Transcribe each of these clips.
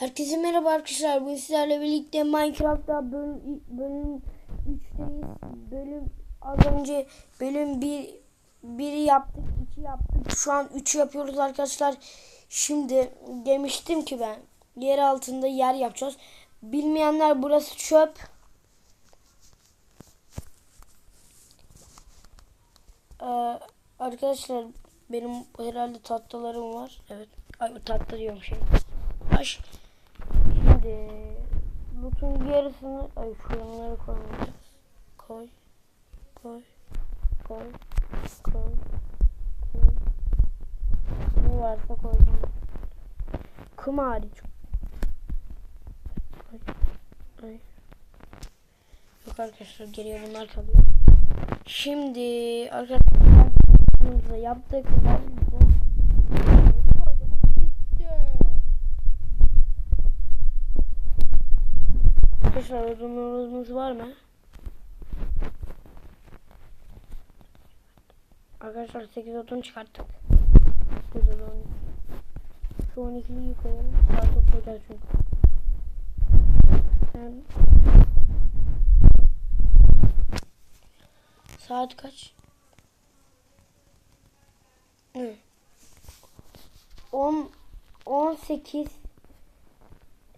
Herkese merhaba arkadaşlar. Bugün sizlerle birlikte Minecraft'ta bölüm, bölüm 3'teyiz. Bölüm az önce bölüm 1 1'i yaptık, 2 yaptık. Şu an 3 yapıyoruz arkadaşlar. Şimdi demiştim ki ben yer altında yer yapacağız. Bilmeyenler burası çöp. Ee, arkadaşlar benim herhalde tatlılarım var. Evet. Ay tatlı diyorum şey. Baş. Şimdi loot'un yarısını ay fırınları koymayacağız. Koy. Koy. Koy. Koy. Koy. Ne varsa koydum. Kum hariç. Koy. Ay. Yok arkadaşlar geriye bunlar kalıyor. Şimdi arkadaşlar yaptık. Arkadaşlar odunlarımız var mı? Arkadaşlar 8 odun çıkarttık. 9 odun. Şu 12'liyi koyalım. Daha toplayacağız çünkü. Ben... Saat kaç? Hı. 10 18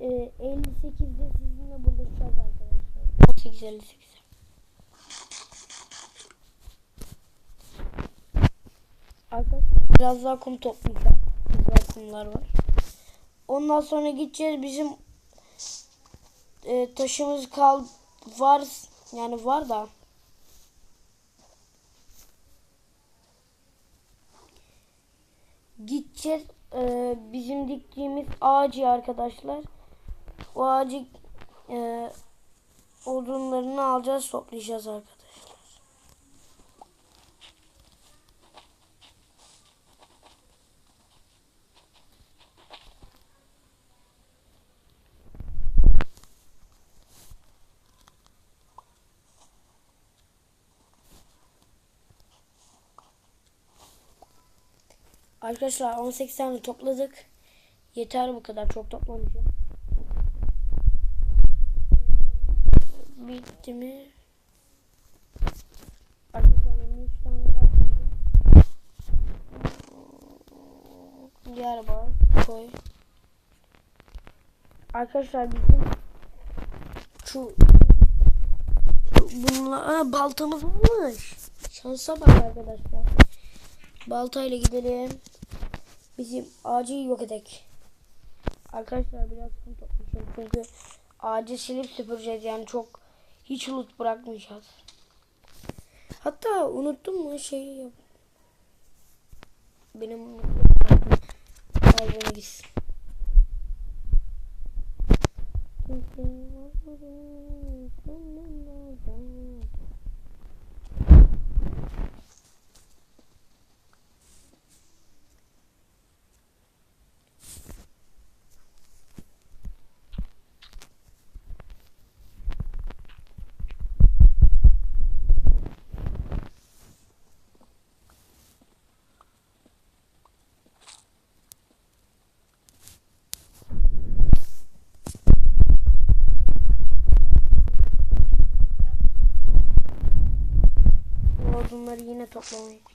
e, 58'de sizinle buluşacağız arkadaşlar. 18 58. Arkadaşlar biraz daha kum toplayacağım. Güzel kumlar var. Ondan sonra gideceğiz bizim e, taşımız kal var yani var da gideceğiz e, bizim diktiğimiz ağacı arkadaşlar. O ağacı e, odunlarını alacağız toplayacağız arkadaşlar. Arkadaşlar 18 tane topladık. Yeter bu kadar çok toplamayacağım. Bitti mi? Arkadaşlar 23 tane daha. Diğer bal koy. Arkadaşlar bizim şu bununla Aa, baltamız varmış. Şansa bak arkadaşlar. Baltayla gidelim. Bizim ağacı yok edek. Arkadaşlar biraz kum toplayacağım çünkü ağacı silip süpüreceğiz yani çok hiç loot bırakmayacağız. Hatta unuttum mu yap. Benim al bunu gitsin. Bu odunları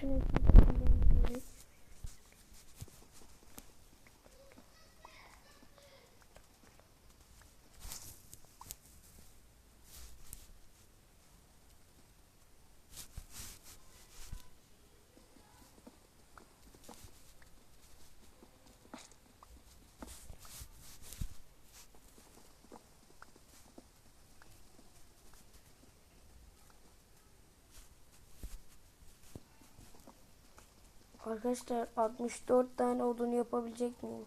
Trinity. Arkadaşlar 64 tane odun yapabilecek miyim?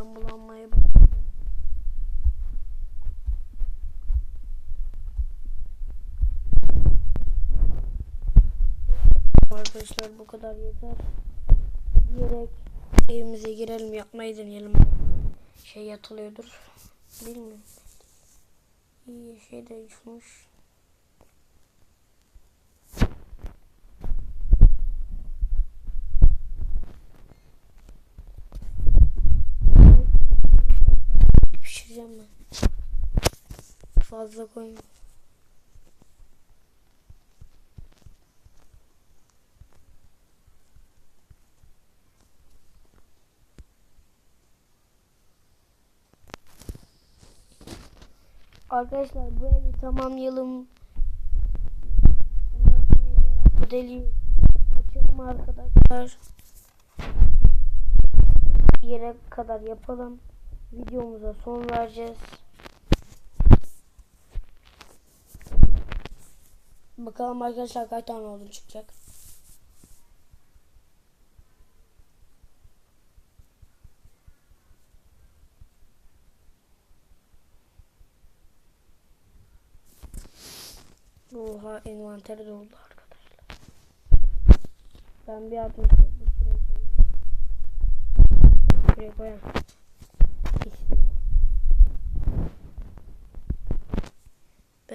Midem bulanmaya başladı. Arkadaşlar bu kadar yeter. Diyerek evimize girelim yapmayı deneyelim. Şey yatılıyordur. Bilmiyorum. İyi şey de uçmuş. Pişireceğim ben. Fazla koyma. Arkadaşlar bu evi tamamlayalım. Deliği açalım arkadaşlar. Yere kadar yapalım. Videomuza son vereceğiz. Bakalım arkadaşlar kaç tane oldu çıkacak. Oha envanteri doldu arkadaşlar. Ben bir 60 buraya koyayım.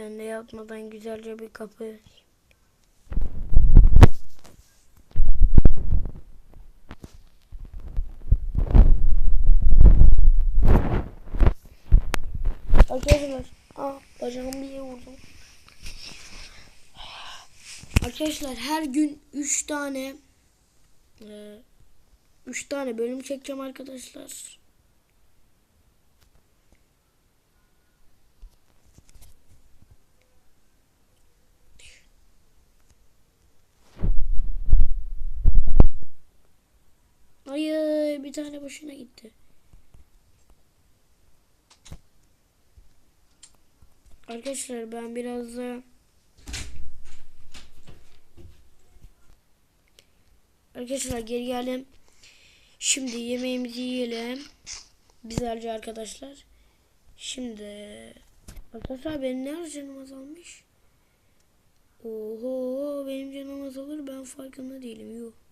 Ben de yapmadan güzelce bir kapı Arkadaşlar, aa bacağımı bir yere. Arkadaşlar her gün 3 tane 3 tane bölüm çekeceğim arkadaşlar. Hayır bir tane boşuna gitti. Arkadaşlar ben biraz da Arkadaşlar geri geldim. Şimdi yemeğimizi yiyelim. Güzelce arkadaşlar. Şimdi arkadaşlar benim ne canım azalmış? Oho benim canım azalır ben farkında değilim. Yok.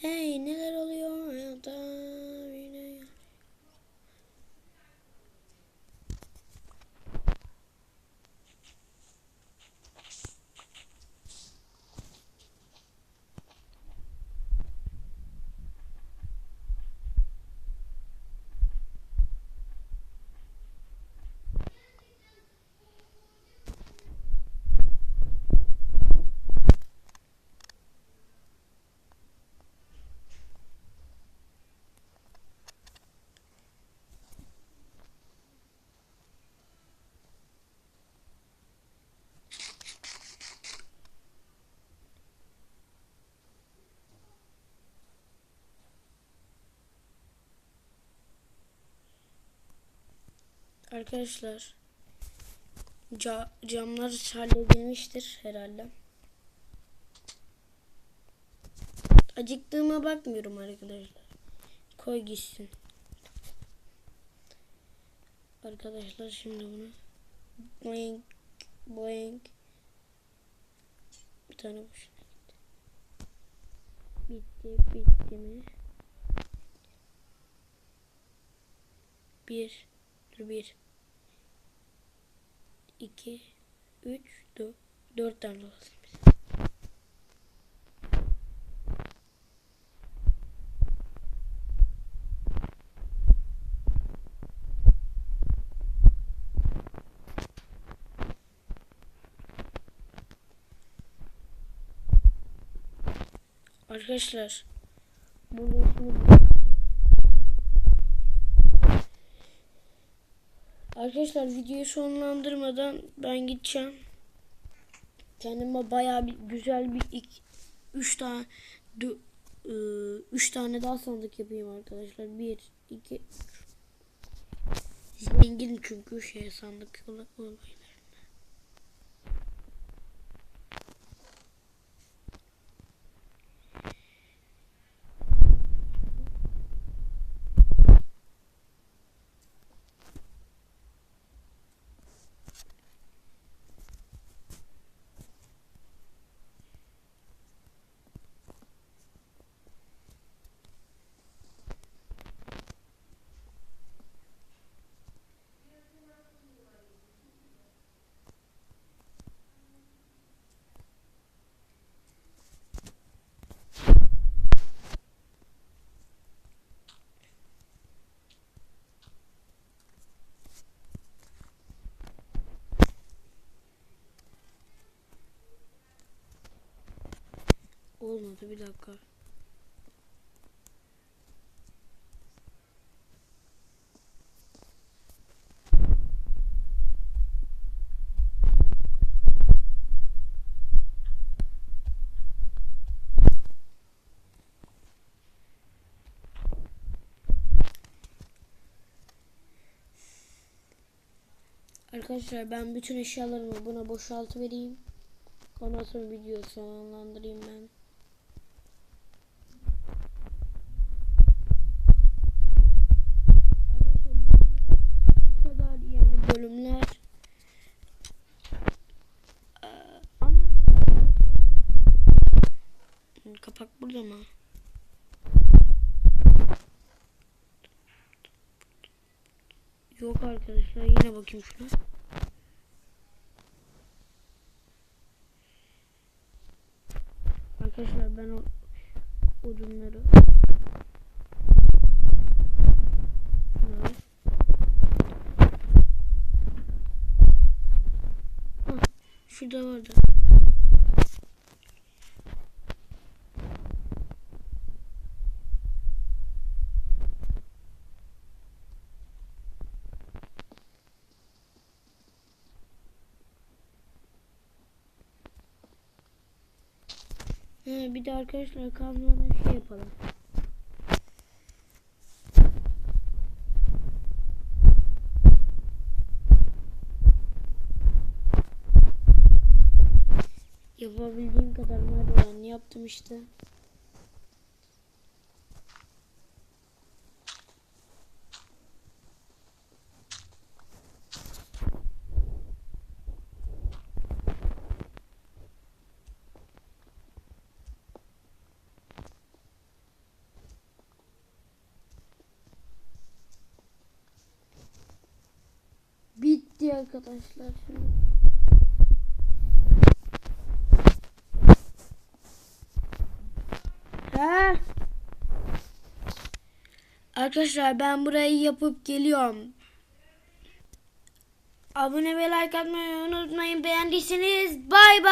Hey neler oluyor hayatta yine Arkadaşlar ca camlar halledilmiştir herhalde. Acıktığıma bakmıyorum arkadaşlar. Koy gitsin. Arkadaşlar şimdi bunu boing boing bir tane boşuna gitti. Bitti bitti mi? Bir bir. 2, 3, 4, 4 tane lazım. Arkadaşlar bunu Arkadaşlar videoyu sonlandırmadan ben gideceğim. Kendime bayağı bir güzel bir ilk üç tane dö, ıı, üç tane daha sandık yapayım arkadaşlar. Bir, iki, üç. Zenginim çünkü şey sandık ola- olaylarına. Olmadı bir dakika. Arkadaşlar ben bütün eşyalarımı buna boşaltı vereyim. Ondan sonra videoyu sonlandırayım ben. Arkadaşlar bu kadar yani bölümler. Ee, ana. Kapak burada? Yok arkadaşlar yine bakayım şuna. Arkadaşlar ben o odunları şurada vardı. Ha, bir de arkadaşlar kazmadan şey yapalım. Yapabildiğim kadar merdiven yaptım işte. Bitti arkadaşlar. Ha? Arkadaşlar ben burayı yapıp geliyorum. Abone ve like atmayı unutmayın. Beğendiyseniz bay bay.